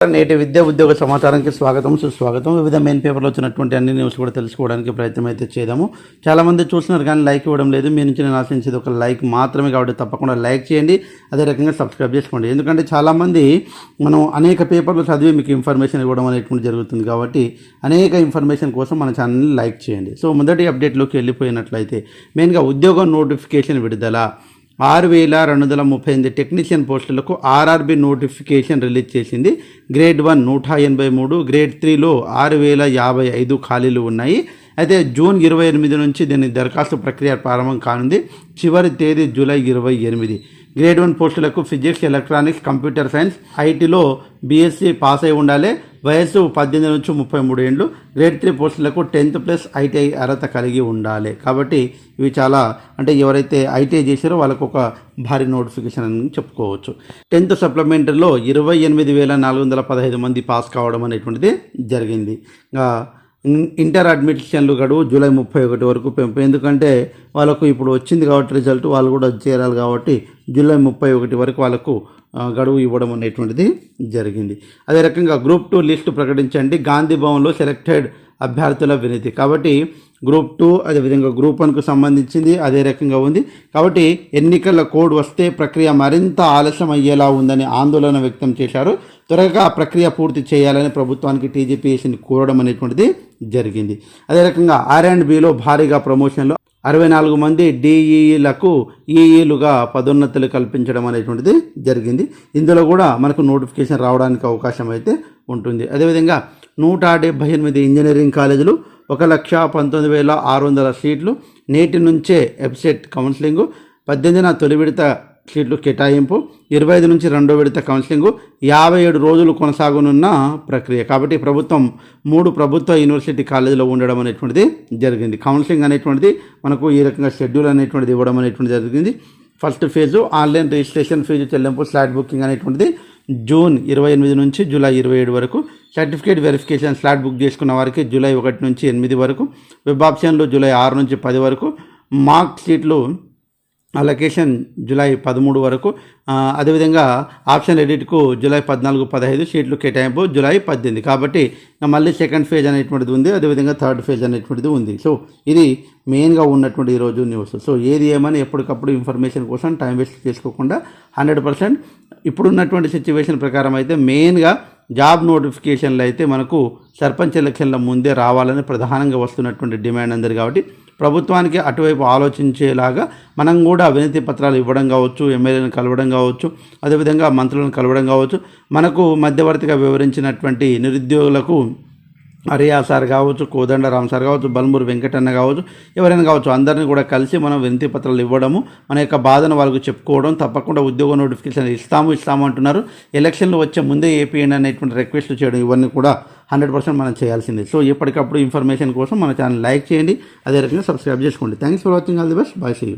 నేటి విద్యా ఉద్యోగ సమాచారానికి స్వాగతం సుస్వాగతం. వివిధ మెయిన్ పేపర్లో వచ్చినటువంటి అన్ని న్యూస్ కూడా తెలుసుకోవడానికి ప్రయత్నం అయితే చేద్దాము. చాలామంది చూస్తున్నారు కానీ లైక్ ఇవ్వడం లేదు. మీ నుంచి నేను ఆశించేది ఒక లైక్ మాత్రమే కాబట్టి తప్పకుండా లైక్ చేయండి. అదే రకంగా సబ్స్క్రైబ్ చేసుకోండి. ఎందుకంటే చాలామంది మనం అనేక పేపర్లు చదివి మీకు ఇన్ఫర్మేషన్ ఇవ్వడం అనేటువంటి జరుగుతుంది కాబట్టి అనేక ఇన్ఫర్మేషన్ కోసం మన ఛానల్ని లైక్ చేయండి. సో మొదటి అప్డేట్లోకి వెళ్ళిపోయినట్లయితే మెయిన్గా ఉద్యోగం నోటిఫికేషన్ విడుదల. ఆరు వేల రెండు వందల ముప్పై ఎనిమిది టెక్నీషియన్ పోస్టులకు ఆర్ఆర్బి నోటిఫికేషన్ రిలీజ్ చేసింది. గ్రేడ్ వన్ నూట ఎనభై మూడు గ్రేడ్ త్రీలో ఆరు వేల యాభై ఐదు ఖాళీలు ఉన్నాయి. అయితే జూన్ ఇరవై ఎనిమిది నుంచి దీని దరఖాస్తు ప్రక్రియ ప్రారంభం కానుంది. చివరి తేదీ జూలై ఇరవై ఎనిమిది. గ్రేడ్ వన్ పోస్టులకు ఫిజిక్స్ ఎలక్ట్రానిక్స్ కంప్యూటర్ సైన్స్ ఐటీలో బీఎస్సీ పాస్ అయి ఉండాలి. వయస్సు పద్దెనిమిది నుంచి ముప్పై మూడు ఏండ్లు గ్రేడ్ త్రీ పోస్టులకు టెన్త్ ప్లస్ ఐటీఐ అర్హత కలిగి ఉండాలి. కాబట్టి ఇవి చాలా అంటే ఎవరైతే ఐటీఐ చేశారో వాళ్ళకు ఒక భారీ నోటిఫికేషన్ అని చెప్పుకోవచ్చు. టెన్త్ సప్లిమెంటరీలో ఇరవై ఎనిమిది వేల నాలుగు వందల పదహైదు మంది పాస్ కావడం అనేటువంటిది జరిగింది. ఇంటర్ అడ్మిషన్లు గడువు జూలై ముప్పై ఒకటి వరకు పెంపు. ఎందుకంటే వాళ్ళకు ఇప్పుడు వచ్చింది కాబట్టి రిజల్ట్ వాళ్ళు కూడా చేరాలి కాబట్టి జూలై ముప్పై ఒకటి వరకు వాళ్ళకు గడువు ఇవ్వడం అనేటువంటిది జరిగింది. అదే రకంగా గ్రూప్ టూ లిస్టు ప్రకటించండి. గాంధీ భవన్లో సెలెక్టెడ్ అభ్యర్థుల వినతి. కాబట్టి గ్రూప్ టూ అదేవిధంగా గ్రూప్ వన్కు సంబంధించింది అదే రకంగా ఉంది. కాబట్టి ఎన్నికల కోడ్ వస్తే ప్రక్రియ మరింత ఆలస్యం అయ్యేలా ఉందని ఆందోళన వ్యక్తం చేశారు. త్వరగా ఆ ప్రక్రియ పూర్తి చేయాలని ప్రభుత్వానికి టీజీపీఎస్ని కోరడం అనేటువంటిది జరిగింది. అదే రకంగా ఆర్ అండ్ బిలో భారీగా ప్రమోషన్లు అరవై నాలుగు మంది డిఈలకు ఈఈలుగా పదోన్నతులు కల్పించడం అనేటువంటిది జరిగింది. ఇందులో కూడా మనకు నోటిఫికేషన్ రావడానికి అవకాశం అయితే ఉంటుంది. అదేవిధంగా నూట డెబ్భై ఎనిమిది ఇంజనీరింగ్ కాలేజీలు ఒక లక్ష పంతొమ్మిది వేల ఆరు వందల సీట్లు నేటి నుంచే ఎబ్సెట్ కౌన్సిలింగ్ పద్దెనిమిదిన తొలి విడత సీట్లు కేటాయింపు ఇరవై ఐదు నుంచి రెండో విడత కౌన్సిలింగ్ యాభై ఏడు రోజులు కొనసాగనున్న ప్రక్రియ. కాబట్టి ప్రభుత్వం మూడు ప్రభుత్వ యూనివర్సిటీ కాలేజీలో ఉండడం అనేటువంటిది జరిగింది. కౌన్సిలింగ్ అనేటువంటిది మనకు ఈ రకంగా షెడ్యూల్ అనేటువంటిది ఇవ్వడం అనేటువంటిది జరిగింది. First phase online registration fee చెల్లింపు స్లాట్ బుకింగ్ అనేటువంటిది జూన్ ఇరవై ఎనిమిది నుంచి జూలై ఇరవై ఏడు వరకు. సర్టిఫికేట్ వెరిఫికేషన్ స్లాట్ బుక్ చేసుకున్న వారికి జూలై ఒకటి నుంచి ఎనిమిది వరకు. వెబ్ ఆప్షన్లు జూలై ఆరు నుంచి పది వరకు. మార్క్ షీట్లు అలొకేషన్ జూలై పదమూడు వరకు. అదేవిధంగా ఆప్షన్ ఎడిట్కు జూలై పద్నాలుగు పదహైదు సీట్లు కేటాయింపు జూలై పద్దెనిమిది. కాబట్టి మళ్ళీ సెకండ్ ఫేజ్ అనేటువంటిది ఉంది అదేవిధంగా థర్డ్ ఫేజ్ అనేటువంటిది ఉంది. సో ఇది మెయిన్గా ఉన్నటువంటి ఈరోజు న్యూస్. సో ఏది ఏమని ఎప్పటికప్పుడు ఇన్ఫర్మేషన్ కోసం టైం వేస్ట్ చేసుకోకుండా హండ్రెడ్ పర్సెంట్ ఇప్పుడున్నటువంటి సిచ్యువేషన్ ప్రకారం అయితే మెయిన్గా జాబ్ నోటిఫికేషన్లు అయితే మనకు సర్పంచ్ ఎలక్షన్ల ముందే రావాలని ప్రధానంగా వస్తున్నటువంటి డిమాండ్ అందరు కాబట్టి ప్రభుత్వానికి అటువైపు ఆలోచించేలాగా మనం కూడా వినతి పత్రాలు ఇవ్వడం కావచ్చు ఎమ్మెల్యేలను కలవడం కావచ్చు అదేవిధంగా మంత్రులను కలవడం కావచ్చు మనకు మధ్యవర్తిగా వివరించినటువంటి నిరుద్యోగులకు అరియా సార్ కావచ్చు కోదండరామ్ సార్ కావచ్చు బల్మూరు వెంకటన్న కావచ్చు ఎవరైనా కావచ్చు అందరిని కూడా కలిసి మనం వినతి పత్రాలు ఇవ్వడము మన యొక్క బాధను వాళ్ళకు చెప్పుకోవడం తప్పకుండా ఉద్యోగ నోటిఫికేషన్ ఇస్తాము ఇస్తాము అంటున్నారు. ఎలక్షన్లు వచ్చే ముందే ఏపీఎన్ అనేటువంటి రిక్వెస్ట్లు చేయడం ఇవన్నీ కూడా హండ్రెడ్ పర్సెంట్ మనం చేయాల్సిందే. సో ఎప్పటికప్పుడు ఇన్ఫర్మేషన్ కోసం మన ఛానల్ లైక్ చేయండి అదే రకంగా సబ్స్క్రైబ్ చేసుకోండి. Thanks for watching. All the best. Bye see. You.